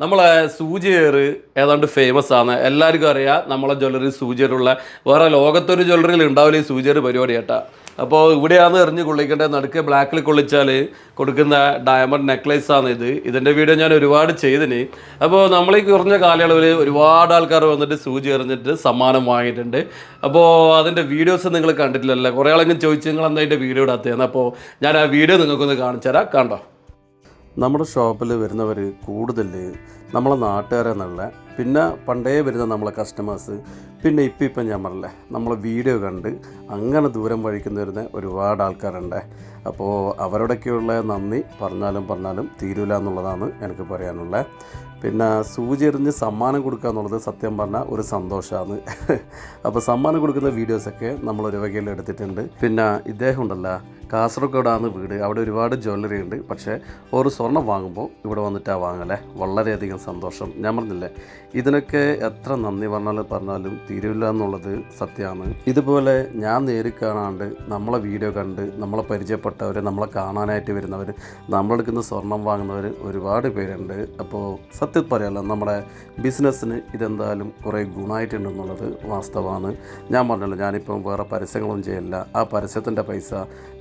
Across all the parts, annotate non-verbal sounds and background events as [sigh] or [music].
നമ്മളെ സൂചിയേർ ഏതാണ്ട് ഫേമസ് ആണ്. എല്ലാവർക്കും അറിയാം നമ്മളെ ജ്വല്ലറി സൂചിയേറുള്ള വേറെ ലോകത്തൊരു ജ്വല്ലറിയിൽ ഉണ്ടാവില്ല ഈ സൂചിയേർ പരിപാടി കേട്ടാ അപ്പോൾ ഇവിടെയാണ് എറിഞ്ഞ് കൊള്ളിക്കേണ്ടത് നടുക്ക് ബ്ലാക്കിൽ കൊള്ളിച്ചാൽ കൊടുക്കുന്ന ഡയമണ്ട് നെക്ലേസ് ആണ് ഇത്. ഇതിന്റെ വീഡിയോ ഞാൻ ഒരുപാട് ചെയ്തിന്. അപ്പോൾ നമ്മൾ ഈ കുറഞ്ഞ കാലയളവിൽ ഒരുപാട് ആൾക്കാർ വന്നിട്ട് സൂചി എറിഞ്ഞിട്ട് സമ്മാനം വാങ്ങിയിട്ടുണ്ട്. അപ്പോൾ അതിന്റെ വീഡിയോസ് നിങ്ങൾ കണ്ടിട്ടില്ലല്ലോ. കുറേ ആളെങ്കിലും ചോദിച്ചു നിങ്ങൾ എന്താ അതിന്റെ വീഡിയോ ഇടാത്തതെന്ന്. അപ്പോൾ ഞാൻ ആ വീഡിയോ നിങ്ങൾക്കൊന്ന് കാണിച്ചു തരാം. കണ്ടോ? നമ്മുടെ ഷോപ്പിൽ വരുന്നവർ കൂടുതൽ നമ്മളെ നാട്ടുകാരെന്നുള്ള പിന്നെ പണ്ടേ വരുന്ന നമ്മളെ കസ്റ്റമേഴ്സ് പിന്നെ ഇപ്പം ഇപ്പം ഞാൻ പറഞ്ഞില്ലേ നമ്മളെ വീഡിയോ കണ്ട് അങ്ങനെ ദൂരം വഴിക്കുന്ന വരുന്ന ഒരുപാട് ആൾക്കാരുണ്ട്. അപ്പോൾ അവരോടൊക്കെയുള്ള നന്ദി. പറഞ്ഞാലും പറഞ്ഞാലും തീരൂല എന്നുള്ളതാണ് എനിക്ക് പറയാനുള്ളത് പിന്നെ സൂചി എറിഞ്ഞ് സമ്മാനം കൊടുക്കുക എന്നുള്ളത് സത്യം പറഞ്ഞാൽ ഒരു സന്തോഷമാണ്. [laughs] അപ്പോൾ സമ്മാനം കൊടുക്കുന്ന വീഡിയോസൊക്കെ നമ്മൾ ഒരു വകയിൽ എടുത്തിട്ടുണ്ട്. പിന്നെ ഇദ്ദേഹം ഉണ്ടല്ലോ കാസർഗോഡാണ് വീട്. അവിടെ ഒരുപാട് ജ്വല്ലറി ഉണ്ട്. പക്ഷേ ഒരു സ്വർണം വാങ്ങുമ്പോൾ ഇവിടെ വന്നിട്ടാണ് വാങ്ങലേ. വളരെയധികം സന്തോഷം. ഞാൻ പറഞ്ഞില്ലേ ഇതിനൊക്കെ എത്ര നന്ദി പറഞ്ഞാലും പറഞ്ഞാലും തീരില്ല എന്നുള്ളത് സത്യമാണ്. ഇതുപോലെ ഞാൻ നേരിൽ കാണാണ്ട് നമ്മളെ വീഡിയോ കണ്ട് നമ്മളെ പരിചയപ്പെട്ടവർ നമ്മളെ കാണാനായിട്ട് വരുന്നവർ നമ്മളെടുക്കുന്ന സ്വർണം വാങ്ങുന്നവർ ഒരുപാട് പേരുണ്ട്. അപ്പോൾ സത്യം പറയാമല്ലോ നമ്മുടെ ബിസിനസ്സിന് ഇതെന്തായാലും കുറേ ഗുണമായിട്ടുണ്ടെന്നുള്ളത് വാസ്തവമാണ്. ഞാൻ പറഞ്ഞല്ലോ ഞാനിപ്പം വേറെ പരസ്യങ്ങളൊന്നും ചെയ്യില്ല ആ പരസ്യത്തിന്റെ പൈസ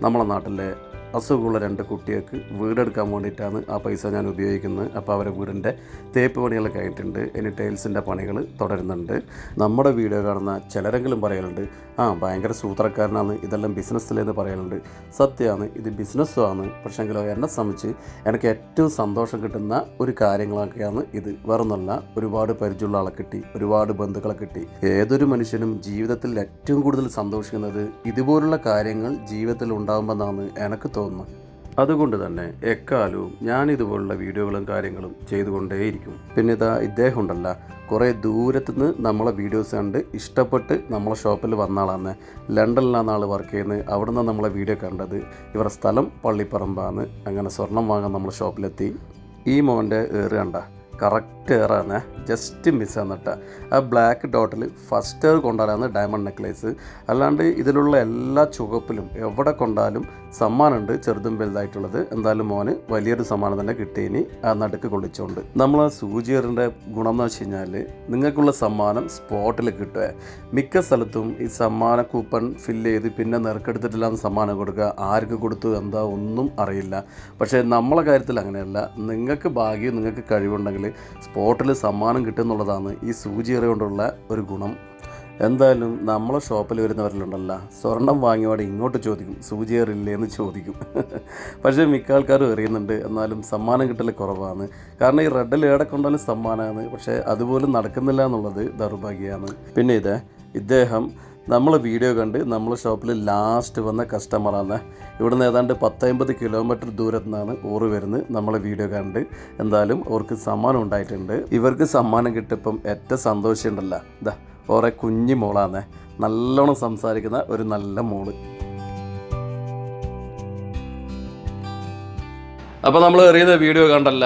നമ്മളെ നാട്ടിലെ അസുഖമുള്ള രണ്ട് കുട്ടികൾക്ക് വീടെടുക്കാൻ വേണ്ടിയിട്ടാണ് ആ പൈസ ഞാൻ ഉപയോഗിക്കുന്നത്. അപ്പോൾ അവരെ വീടിന്റെ തേപ്പ് പണികൾ കഴിഞ്ഞിട്ടുണ്ട് ഇനി ടൈൽസിന്റെ പണികൾ തുടരുന്നുണ്ട്. നമ്മുടെ വീഡിയോ കാണുന്ന ചിലരെങ്കിലും പറയലുണ്ട് ആ ഭയങ്കര സൂത്രക്കാരനാണ്. ഇതെല്ലാം ബിസിനസ്സിലെന്ന് പറയലുണ്ട് സത്യമാണ് ഇത് ബിസിനസ്സുമാണ്. പക്ഷേങ്കിലോ എന്നെ സംബന്ധിച്ച് എനിക്ക് ഏറ്റവും സന്തോഷം കിട്ടുന്ന ഒരു കാര്യങ്ങളൊക്കെയാണ് ഇത്. വേറൊന്നല്ല ഒരുപാട് പരിചയമുള്ള ആളെ കിട്ടി ഒരുപാട് ബന്ധുക്കളെ കിട്ടി. ഏതൊരു മനുഷ്യനും ജീവിതത്തിൽ ഏറ്റവും കൂടുതൽ സന്തോഷിക്കുന്നത് ഇതുപോലുള്ള കാര്യങ്ങൾ ജീവിതത്തിൽ ഉണ്ടാകുമെന്നാണ് എനിക്ക് തോന്നുന്നത് അതുകൊണ്ട് തന്നെ എക്കാലവും ഞാൻ ഇതുപോലുള്ള വീഡിയോകളും കാര്യങ്ങളും ചെയ്തുകൊണ്ടേയിരിക്കും. പിന്നെ ഇതാ ഇദ്ദേഹം ഉണ്ടല്ല കുറേ ദൂരത്തുനിന്ന് നമ്മളെ വീഡിയോസ് കണ്ട് ഇഷ്ടപ്പെട്ട് നമ്മളെ ഷോപ്പിൽ വന്ന ആളാണ് ലണ്ടനിലാണ് ആൾ വർക്ക് ചെയ്യുന്നത് അവിടെ നിന്ന് നമ്മളെ വീഡിയോ കണ്ടത്. ഇവരുടെ സ്ഥലം പള്ളിപ്പറമ്പാണ് അങ്ങനെ സ്വർണം വാങ്ങാൻ നമ്മൾ ഷോപ്പിലെത്തി. ഈ മോന്റെ ഏറ് കണ്ട. കറക്റ്റ് ഏറാണ് ജസ്റ്റ് മിസ് എന്നിട്ട് ആ ബ്ലാക്ക് ഡോട്ടിൽ ഫസ്റ്റ് എയർ കൊണ്ടാലാണ് ഡയമണ്ട് നെക്ലേസ് അല്ലാണ്ട് ഇതിലുള്ള എല്ലാ ചുവപ്പിലും എവിടെ കൊണ്ടാലും സമ്മാനമുണ്ട് ചെറുതും വലുതായിട്ടുള്ളത്. എന്തായാലും മോന് വലിയൊരു സമ്മാനം തന്നെ കിട്ടിയിനി. ആ നടുക്ക് കൊള്ളിച്ചുകൊണ്ട് നമ്മൾ ആ സൂചിയറിന്റെ ഗുണം എന്ന് വെച്ച് കഴിഞ്ഞാൽ നിങ്ങൾക്കുള്ള സമ്മാനം സ്പോട്ടിൽ കിട്ടുക മിക്ക സ്ഥലത്തും ഈ സമ്മാന കൂപ്പൺ ഫില്ല് ചെയ്ത് പിന്നെ നെറുക്കെടുത്തിട്ടില്ലാന്ന് സമ്മാനം കൊടുക്കുക. ആർക്ക് കൊടുത്തു എന്താ ഒന്നും അറിയില്ല. പക്ഷേ നമ്മളെ കാര്യത്തിൽ അങ്ങനെയല്ല. നിങ്ങൾക്ക് ഭാഗ്യം നിങ്ങൾക്ക് കഴിവുണ്ടെങ്കിൽ സ്പോട്ടിൽ സമ്മാനം കിട്ടുന്നുള്ളതാണ് ഈ സൂചിയറി കൊണ്ടുള്ള ഒരു ഗുണം. എന്തായാലും നമ്മളെ ഷോപ്പിൽ വരുന്നവരിലുണ്ടല്ല സ്വർണം വാങ്ങിയോടെ ഇങ്ങോട്ട് ചോദിക്കും സൂചി എറിയില്ലേ എന്ന് ചോദിക്കും. [laughs] പക്ഷേ മിക്ക ആൾക്കാരും എറിയുന്നുണ്ട് എന്നാലും സമ്മാനം കിട്ടൽ കുറവാണ്. കാരണം ഈ റെഡിൽ ഏടെ കൊണ്ടാലും സമ്മാനമാണ് പക്ഷേ അതുപോലും നടക്കുന്നില്ല എന്നുള്ളത് ദൗർഭാഗ്യമാണ്. പിന്നെ ഇത് ഇദ്ദേഹം നമ്മൾ വീഡിയോ കണ്ട് നമ്മൾ ഷോപ്പിൽ ലാസ്റ്റ് വന്ന കസ്റ്റമറാണ് ഇവിടുന്ന് ഏതാണ്ട് പത്തമ്പത് കിലോമീറ്റർ ദൂരത്തു നിന്നാണ് ഓറ് വരുന്നത്. നമ്മളെ വീഡിയോ കണ്ട് എന്തായാലും അവർക്ക് സമ്മാനം ഉണ്ടായിട്ടുണ്ട്. ഇവർക്ക് സമ്മാനം കിട്ടിയപ്പം ഏറ്റവും സന്തോഷമുണ്ടല്ലോ. ഇതാ ഓറെ കുഞ്ഞു മോളാണ് നല്ലോണം സംസാരിക്കുന്ന ഒരു നല്ല മോൾ. അപ്പോൾ നമ്മൾ എറിയുന്ന വീഡിയോ കണ്ടല്ല.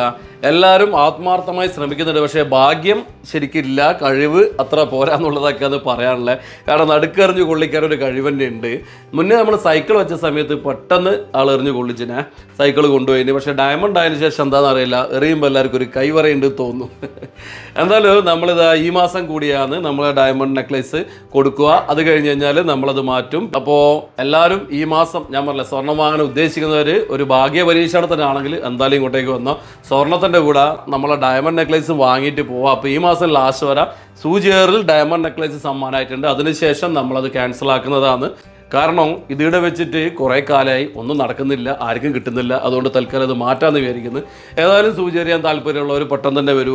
എല്ലാവരും ആത്മാർത്ഥമായി ശ്രമിക്കുന്നുണ്ട്. പക്ഷേ ഭാഗ്യം ശരിക്കില്ല കഴിവ് അത്ര പോരാന്നുള്ളതൊക്കെയാണ് പറയാനുള്ളത് കാരണം നടുക്കെറിഞ്ഞ് കൊള്ളിക്കാൻ ഒരു കഴിവന്റെ ഉണ്ട്. മുന്നേ നമ്മൾ സൈക്കിൾ വെച്ച സമയത്ത് പെട്ടെന്ന് ആൾ എറിഞ്ഞ് കൊള്ളിച്ചിനെ. സൈക്കിൾ കൊണ്ടുപോയിന്. പക്ഷേ ഡയമണ്ട് ആയതിനു ശേഷം എന്താണെന്ന് അറിയില്ല. എറിയുമ്പോൾ എല്ലാവർക്കും ഒരു കൈവറയുണ്ട് തോന്നും. [laughs] എന്തായാലും നമ്മളിത് ഈ മാസം കൂടിയാണ് നമ്മൾ ഡയമണ്ട് നെക്ലേസ് കൊടുക്കുക. അത് കഴിഞ്ഞ് കഴിഞ്ഞാൽ നമ്മളത് മാറ്റും. അപ്പോൾ എല്ലാവരും ഈ മാസം ഞാൻ പറഞ്ഞില്ല സ്വർണം വാങ്ങാൻ ഉദ്ദേശിക്കുന്നവർ ഒരു ഭാഗ്യ പരീക്ഷണത്തിനാണെങ്കിൽ എന്തായാലും ഇങ്ങോട്ടേക്ക് വന്നോ. സ്വർണത്തിന്റെ കൂടെ നമ്മളെ ഡയമണ്ട് നെക്ലേസ് വാങ്ങിയിട്ട് പോവാം. അപ്പോൾ ഈ മാസം ലാസ്റ്റ് വരെ സൂചിയറിൽ ഡയമണ്ട് നെക്ലേസ് സമ്മാനമായിട്ടുണ്ട് അതിനുശേഷം നമ്മളത് ക്യാൻസൽ ആക്കുന്നതാണ്. കാരണം ഇതിവിടെ വെച്ചിട്ട് കുറേ കാലമായി ഒന്നും നടക്കുന്നില്ല ആർക്കും കിട്ടുന്നില്ല. അതുകൊണ്ട് തൽക്കാലം അത് മാറ്റാമെന്ന് വിചാരിക്കുന്നു. ഏതായാലും സൂചി അറിയാൻ താല്പര്യമുള്ളവർ പെട്ടെന്ന് തന്നെ വരൂ.